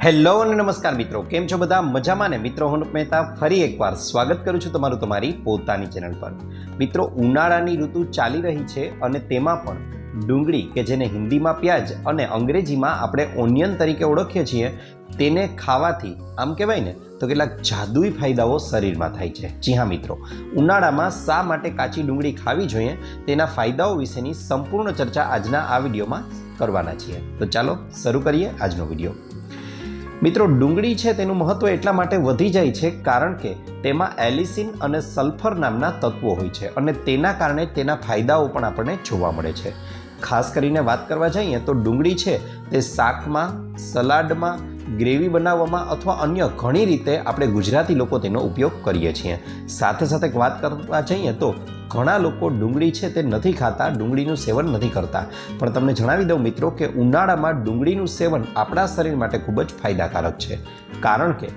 Hello અને નમસ્કાર મિત્રો. કેમ છો બધા? મજામાં ને? મિત્રો, હું મહેતા ફરી એકવાર સ્વાગત કરું છું તમારું તમારી પોતાની ચેનલ પર. મિત્રો, ઉનાળાની ઋતુ ચાલી રહી છે અને તેમાં પણ ડુંગળી કે જેને હિન્દીમાં પ્યાજ અને અંગ્રેજીમાં આપણે ઓનિયન તરીકે ઓળખીએ છીએ, તેને ખાવાથી, આમ કહેવાય ને, તો કેટલાક જાદુઈ ફાયદાઓ શરીરમાં થાય છે. જી હા, મિત્રો. ઉનાળામાં શા માટે કાચી ડુંગળી ખાવી જોઈએ? તેના ફાયદાઓ વિશેની સંપૂર્ણ ચર્ચા આજના આ વિડીયોમાં કરવાના છીએ. તો ચાલો શરૂ કરીએ આજનો વીડિયો. મિત્રો, ડુંગળી છે તેનું મહત્વ એટલા માટે વધી જાય છે કારણ કે તેમાં એલિસિન અને સલ્ફર નામના તત્વો હોય છે અને તેના કારણે તેના ફાયદાઓ પણ આપણને જોવા મળે છે. ખાસ કરીને વાત કરવા જઈએ તો ડુંગળી છે તે શાકમાં, સલાડમાં ગ્રેવી બનાવવામાં અથવા અન્ય ઘણી રીતે આપણે ગુજરાતી લોકો તેનો ઉપયોગ કરીએ છીએ. સાથે સાથે વાત કરવા જઈએ તો ઘણા લોકો ડુંગળી છે તે નથી ખાતા, ડુંગળીનું સેવન નથી કરતા. પણ તમને જણાવી દઉં મિત્રો કે ઉનાળામાં ડુંગળીનું સેવન આપણા શરીર માટે ખૂબ જ ફાયદાકારક છે. કારણ કે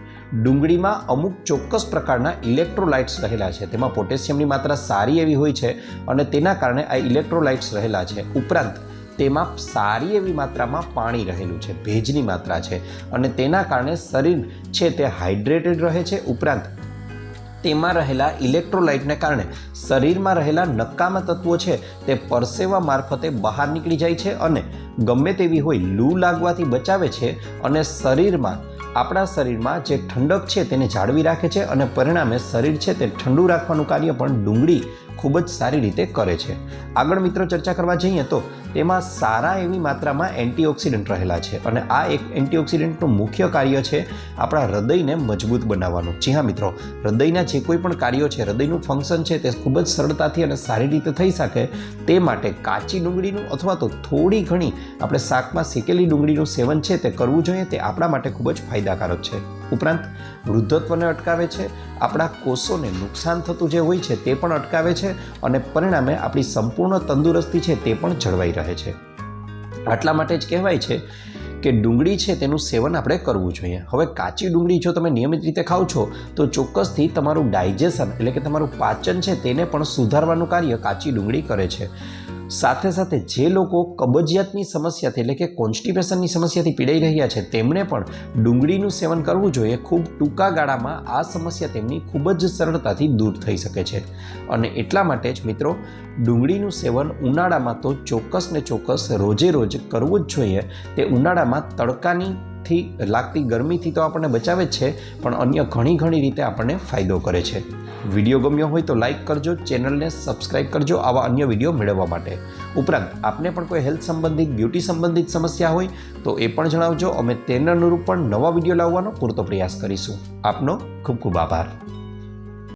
ડુંગળીમાં અમુક ચોક્કસ પ્રકારના ઇલેક્ટ્રોલાઇટ્સ રહેલા છે. તેમાં પોટેશિયમની માત્રા સારી એવી હોય છે અને તેના કારણે આ ઇલેક્ટ્રોલાઇટ્સ રહેલા છે. ઉપરાંત તેમાં સારી એવી માત્રામાં પાણી રહેલું છે, ભેજની માત્રા છે અને તેના કારણે શરીર છે તે હાઇડ્રેટેડ રહે છે. ઉપરાંત તેમાં રહેલા ઇલેક્ટ્રોલાઇટને કારણે શરીરમાં રહેલા નકામા તત્વો છે તે પરસેવા મારફતે બહાર નીકળી જાય છે અને ગમે તેવી હોય લૂ લાગવાથી બચાવે છે અને શરીરમાં, આપણા શરીરમાં જે ઠંડક છે તેને જાળવી રાખે છે અને પરિણામે શરીર છે તે ઠંડુ રાખવાનું કાર્ય પણ ડુંગળી ખૂબ જ સારી રીતે કરે છે. આગળ મિત્રો ચર્ચા કરવા જઈએ તો તેમાં સારા એવી માત્રામાં એન્ટીઓક્સિડન્ટ રહેલા છે અને આ એક એન્ટીઓક્સિડન્ટનું મુખ્ય કાર્ય છે આપણા હૃદયને મજબૂત બનાવવાનું. જી હા મિત્રો, હૃદયના જે કોઈ પણ કાર્યો છે, હૃદયનું ફંક્શન છે તે ખૂબ જ સરળતાથી અને સારી રીતે થઈ શકે તે માટે કાચી ડુંગળીનું અથવા તો થોડી ઘણી આપણે શાકમાં શેકેલી ડુંગળીનું સેવન છે તે કરવું જોઈએ તે આપણા માટે ખૂબ જ ફાયદાકારક છે. ઉપરાંત વૃદ્ધત્વને અટકાવે છે, આપણા કોષોને નુકસાન થતું જે હોય છે તે પણ અટકાવે છે અને પરિણામે આપણી સંપૂર્ણ તંદુરસ્તી છે તે પણ જળવાઈ રહે છે. આટલા માટે જ કહેવાય છે કે ડુંગળી છે તેનું સેવન આપણે કરવું જોઈએ. હવે કાચી ડુંગળી જો તમે નિયમિત રીતે ખાઓ છો, તો ચોક્કસથી તમારું ડાયજેશન એટલે કે તમારું પાચન છે તેને પણ સુધારવાનું કાર્ય કાચી ડુંગળી કરે છે. સાથે સાથે જે લોકો કબજિયાતની સમસ્યાથી એટલે કે કોન્સ્ટિપેશનની સમસ્યાથી પીડાઈ રહ્યા છે, તેમણે પણ ડુંગળીનું સેવન કરવું જોઈએ. ખૂબ ટૂંકા ગાળામાં આ સમસ્યા તેમની ખૂબ જ સરળતાથી દૂર થઈ શકે છે. અને એટલા માટે જ મિત્રો, ડુંગળીનું સેવન ઉનાળામાં તો ચોક્કસ ને ચોક્કસ રોજે રોજ કરવું જ જોઈએ. તે ઉનાળામાં તડકાની થી લાગતી ગરમીથી તો આપણને બચાવે જ છે, પણ અન્ય ઘણી ઘણી રીતે આપણને ફાયદો કરે છે. વીડિયો ગમ્યો હોય તો લાઇક કરજો, ચેનલને સબસ્ક્રાઇબ કરજો આવા અન્ય વીડિયો મેળવવા માટે. ઉપરાંત, આપને પણ કોઈ હેલ્થ સંબંધિત, બ્યુટી સંબંધિત સમસ્યા હોય તો એ પણ જણાવજો. અમે તેના અનુરૂપ પણ નવા વીડિયો લાવવાનો પૂરતો પ્રયાસ કરીશું. આપનો ખૂબ ખૂબ આભાર.